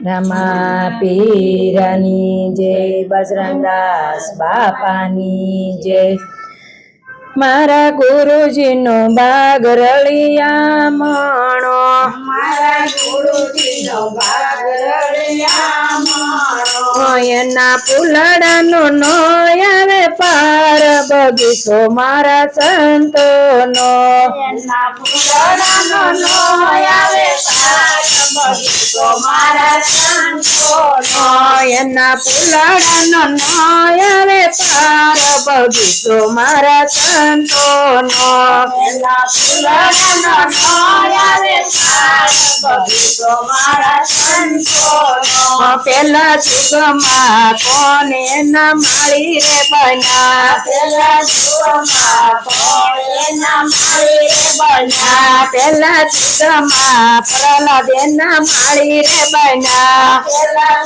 રમા પીરની જય બજરંગદાસ બાપાની જય મારા ગુરુજીનો બાગ રળિયા મણો મારા ગુરુજીનો રળિયા રળિયામણો. એના પુલડાનો નો આવે પાર બગીચો મારા સંતોનો એના ફૂલડાનો નો એના પુલડાનો નો આવે પાર બગીચો મારા સંતોનો એના ફૂલડાનો નો પાર બગીચો મારા સંતોનો. પેલા જુગમાં કોને ન માળી રે બના પેલા જુગમાં કોણ એના માળી રે બન્યા. પેલા જુગમાં પ્રહલાદેના માળી રે બના પેલા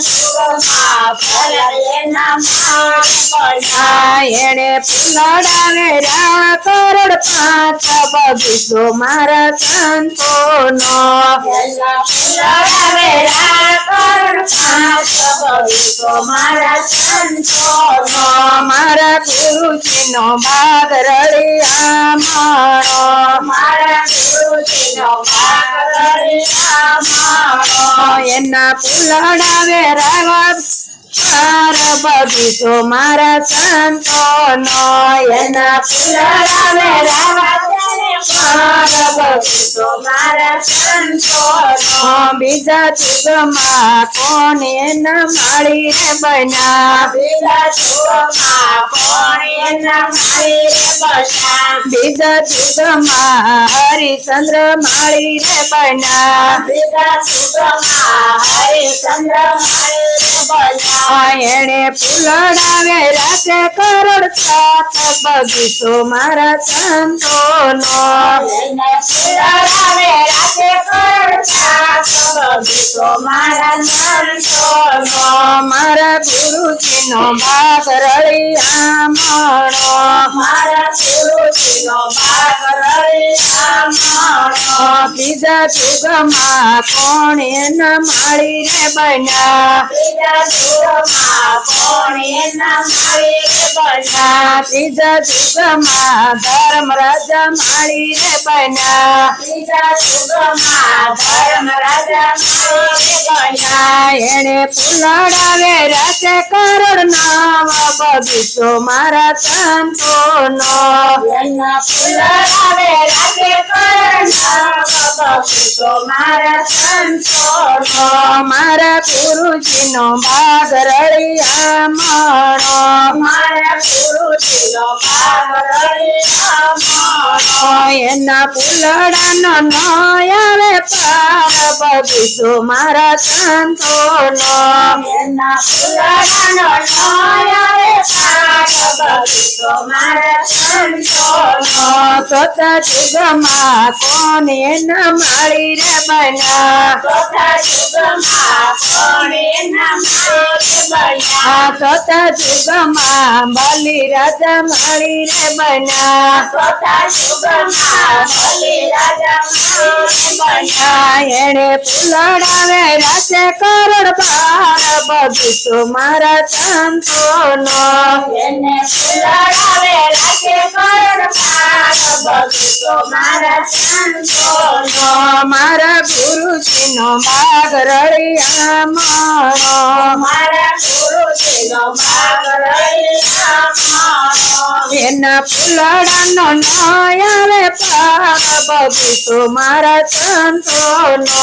એના માળી બન્યા. એણે પુલડાવે રા કરોડ પાંચ બગીચો મારા ફૂલડા વેરા કરોડ પાંચ બગીચો મારા. મારા ગુરુજીનો બાગ રળિયા માણો મારા ગુરુજીનો ભાગ રળિયામણો. એના પુલડાવે રાવા પાર બગીચો મારા સંતોનો એના પુલડાવે રાવા મારા સંતોનો. બીજા જુગમાં કોને ન માળી રે બના બીજા જુગમાં કોને માળી રે બના બીજા જુગમાં હરિચંદ્ર માળી રે બના બીજા જુગમાં હરિચંદ્ર માળી રે. એણે પુલડાવે રાતે કરોડ સાત બગીચો મારા સંતોનો નો મારા રાતે નો મારા બીજા જુગમાં કોણે ન માળી રે બન્યા સુગમાં એના. ત્રીજા સુગમાં ધર્મ રાજા માળી રે બન્યા. એણે પુલડાવે રાતે કરોડ નામ બગીચો મારા સંતોનો એના ફૂલડાવે બગીચો મારા સંતોનો. મારા ગુરુજીનો ભાગ રળિયા મારો મારા ગુરુજીનો ભાગ રળિયામણો. એના પુલડાનો નો આવે બગીચો મારા પાટ બગીચો મારા સંતોનો. ચોથા જુગમાં કોને ના માળી રે બના ચોથા જુગમાં કોણ એના માળી જુગમાં બલિ રાજા માળી રે બના ચોથા યુગમાં બલિ રાજા માળી બન્યા. એણે પુલડાવે રાતે કરોડ બાર બગીચો મારા સંતોનો એને ફૂલડાવે કરોડ બગીચો મારા સંતોનો. મારા ગુરુજીનો બાગ રળિયા મારો મારા ગુરુજીનો ભાગ રળિયામણો. એના પુલડાનો નો આવે પાર બગીચો મારા સંતોનો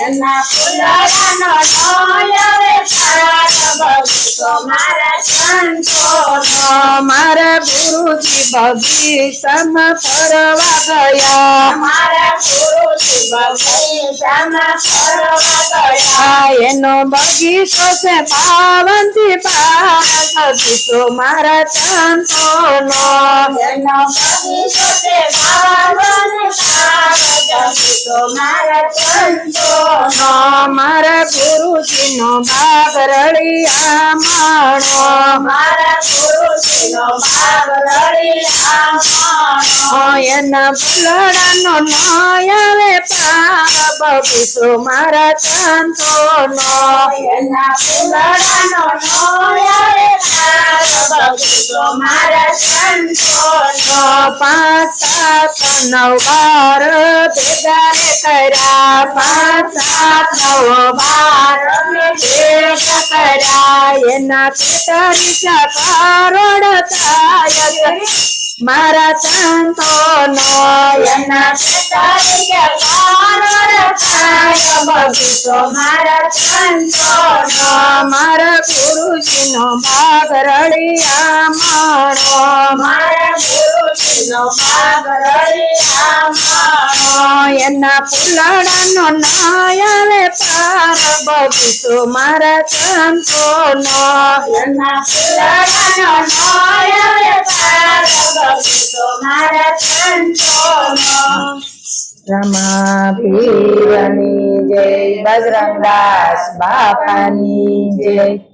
એના ફૂલડાનો નોયાવે પાટ બગીચો મારા સંતોનો. મારા ગુરુજી બગીચામાં ફરવા ગયા મારા એનો બગીચો છે પાર. બગીચો મારા નો એનો બગીચો છે પાવન મારા ગુરુજી મારા ગુરુજીનો બાગ રળિયા માણો. મારા ગુરુજીનો ભાગ રળિયામણો. એના પુલડાનો નો આવે પાર બગીચો મારા સંતોનો એના ફૂલડાનો નોયારે મારો બગીચો મારા સંતોનો પાંચ સાત નવ બાર ભેગા કરા પાંચ સાત નવ બાર ભેગા કરા એના તેતાલીસ કરોડ થાય મારા સંતોનો એના પિતારીએ કારોડ થાય. બગીચો મારા સંતોનો. મારા ગુરુજીનો ભાગ રળિયા મારો મારા એના ફૂલડાનો નાયલે પાર બગીચો મારા સંતોનો એના ફૂલડાનો નોયરે પાર મારા સંતોનો રમા પીરની જય, બજરંગદાસ બાપાની જય.